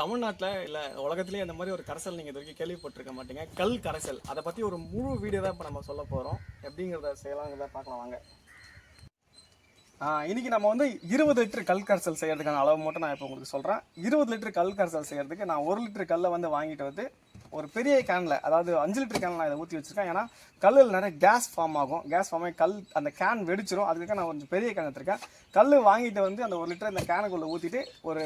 தமிழ்நாட்டில் இல்லை உலகத்துலேயே இந்த மாதிரி ஒரு கரைசல் நீங்கள் இது வரைக்கும் கேள்விப்பட்டிருக்க மாட்டீங்க. கல் கரைசல். அதை பற்றி ஒரு முழு வீடியோ தான் இப்போ நம்ம சொல்ல போகிறோம் எப்படிங்கிறத செய்யலாங்கிறத பார்க்கலாம் வாங்க. இன்றைக்கி நம்ம வந்து இருபது லிட்டர் கல் கரைசல் செய்கிறதுக்கான அளவு மட்டும் நான் இப்போ உங்களுக்கு சொல்கிறேன் இருபது லிட்டர் கல் கரைசல் செய்கிறதுக்கு நான் ஒரு லிட்டர் கல்லை வந்து வாங்கிட்டு வந்து ஒரு பெரிய கேனில் அதாவது அஞ்சு லிட்டர் கேனில் நான் இதை ஊற்றி வச்சுருக்கேன். ஏன்னா கல்லில் நிறைய கேஸ் ஃபார்ம் ஆகும். கேஸ் ஃபார்ம் ஆகி கல் அந்த கேன் வெடிச்சிரும். அதுக்காக நான் கொஞ்சம் பெரிய கேன் எடுத்திருக்கேன். கல் வாங்கிட்டு வந்து அந்த ஒரு லிட்டர் இந்த கேனுக்குள்ளே ஊற்றிட்டு ஒரு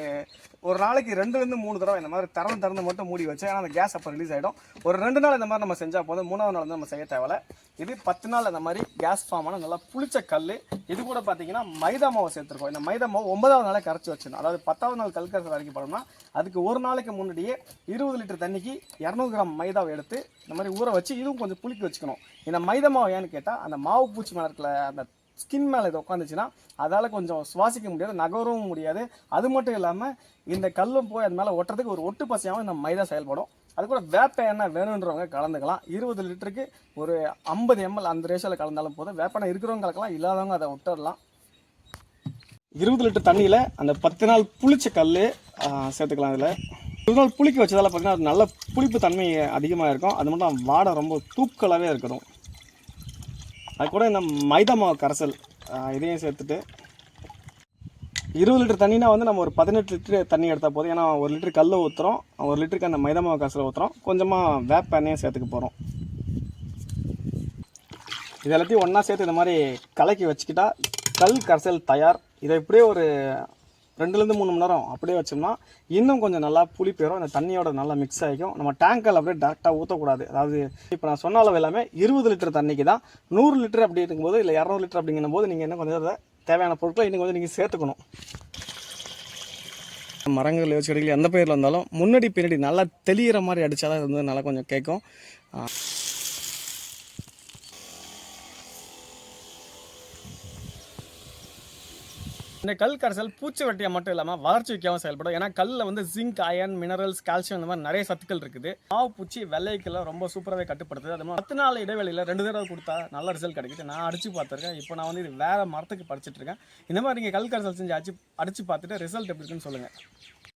ஒரு நாளைக்கு ரெண்டுலேருந்து மூணு தடவை இந்த மாதிரி திறந்து திறந்து மட்டும் மூடி வச்சேன் ஏன்னா அந்த கேஸ் அப்போ ரிலீஸ் ஆகிடும் ஒரு ரெண்டு நாள் இந்த மாதிரி நம்ம செஞ்சால் போதும். மூணாவது நாள் வந்து நம்ம செய்ய தேவையில்ல. இது பத்து நாள் அந்த மாதிரி கேஸ் ஃபார்ம் ஆனால் நல்லா புளிச்ச கல் இது கூட பார்த்தீங்கன்னா மைதா மாவு சேர்த்துருக்கோம். இந்த மைதா மாவு ஒன்பதாவது நாளே கரைச்சி வச்சிடணும். அதாவது பத்தாவது நாள் கல் கரைசல் வரைக்கும் போனோம்னா அதுக்கு ஒரு நாளைக்கு முன்னாடியே இருபது லிட்டர் தண்ணிக்கு இரநூறு கிராம் மைதாவை எடுத்து இந்த மாதிரி ஊற வச்சு இதுவும் கொஞ்சம் புளிக்க வச்சுக்கணும். இந்த மைதா மாவு ஏன்னு கேட்டால் அந்த மாவு பூச்சி மேலே இருக்கிற அந்த ஸ்கின் மேலே இது உட்காந்துச்சுன்னா அதால் கொஞ்சம் சுவாசிக்க முடியாது நகரவும் முடியாது. அது மட்டும் இல்லாமல் இந்த கல்லும் போய் அது மேலே ஒட்டுறதுக்கு ஒரு ஒட்டு பசையாகவும் இந்த மைதா செயல்படும். அது கூட வேப்ப எண்ணெய் வேணுன்றவங்க கலந்துக்கலாம். இருபது லிட்டருக்கு ஒரு ஐம்பது எம்எல் அந்த ரேஷியோவில் கலந்தாலும் போதும். வேப்பெண்ணெய் இருக்கிறவங்க கலக்கலாம் இல்லாதவங்க அதை விட்டுடலாம் இருபது லிட்டர் தண்ணியில் அந்த பத்து நாள் புளிச்ச கல் சேர்த்துக்கலாம் அதில் இருபது நாள் புளிக்க வச்சதால் பார்த்தீங்கன்னா அது நல்ல புளிப்பு தன்மை அதிகமாக இருக்கும். அது மட்டும் வாடை ரொம்ப தூக்கலாகவே இருக்கணும். அது கூட இந்த மைதா மாவு கரைசல் இதையும் சேர்த்துட்டு இருபது லிட்டர் தண்ணினா வந்து நம்ம ஒரு பதினெட்டு லிட்டர் தண்ணி எடுத்தால் போதும். ஏன்னா ஒரு லிட்டர் கல் ஊற்றுறோம் ஒரு லிட்டருக்கு அந்த மைதா மாவு கரைசல் ஊற்றுறோம் கொஞ்சமாக வேப்பெண்ணையும் சேர்த்துக்க போகிறோம் இது எல்லாத்தையும் ஒன்றா சேர்த்து இந்த மாதிரி கலக்கி வச்சுக்கிட்டா கல் கரைசல் தயார். இதை இப்படியே ஒரு ரெண்டுலேருந்து மூணு மணி நேரம் அப்படியே வச்சோம்னா இன்னும் கொஞ்சம் நல்லா புளி போயிடும் அந்த தண்ணியோட நல்லா மிக்ஸ் ஆகிக்கும். நம்ம டேங்கில் அப்படியே டேரெக்டாக ஊற்றக்கூடாது அதாவது இப்போ நான் சொன்ன அளவு எல்லாமே இருபது லிட்டர் தண்ணிக்கு தான். நூறு லிட்டர் அப்படி இருக்கும்போது இல்லை இரநூறு லிட்டர் அப்படிங்கும் போது நீங்கள் இன்னும் கொஞ்சம் தேவையான பொருட்களை இன்னும் கொஞ்சம் நீங்கள் சேர்த்துக்கணும். மரங்கள் செடிகள் எந்த பயிரில் இருந்தாலும் முன்னாடி பின்னாடி நல்லா தெளிகிற மாதிரி அடித்தாதான் அது வந்து நல்லா கொஞ்சம் கேட்கும். இந்த கல் கரைசல் பூச்சி வெட்டியா மட்டும் இல்லாமல் வளர்ச்சி வைக்கவும் செயல்படும். ஏன்னா கல்லில் வந்து ஜிங்க் அயன் மினரல்ஸ் கால்சியம் இந்த மாதிரி நிறைய சத்துக்கள் இருக்குது. மாவு பூச்சி வெள்ளைக்கெல்லாம் ரொம்ப சூப்பராகவே கட்டுப்படுத்துது. அது மாதிரி பத்து நாள் இடைவெளியில் ரெண்டு தடவை கொடுத்தா நல்ல ரிசல்ட் கிடைக்குது. நான் அடிச்சு பார்த்துருக்கேன். இப்போ நான் வந்து இது வேறு மரத்துக்கு படிச்சுட்டு இருக்கேன். இந்த மாதிரி நீங்கள் கல் கரைசல் செஞ்சு அடிச்சு அடிச்சு பார்த்துட்டு ரிசல்ட் எப்படி இருக்குன்னு சொல்லுங்கள்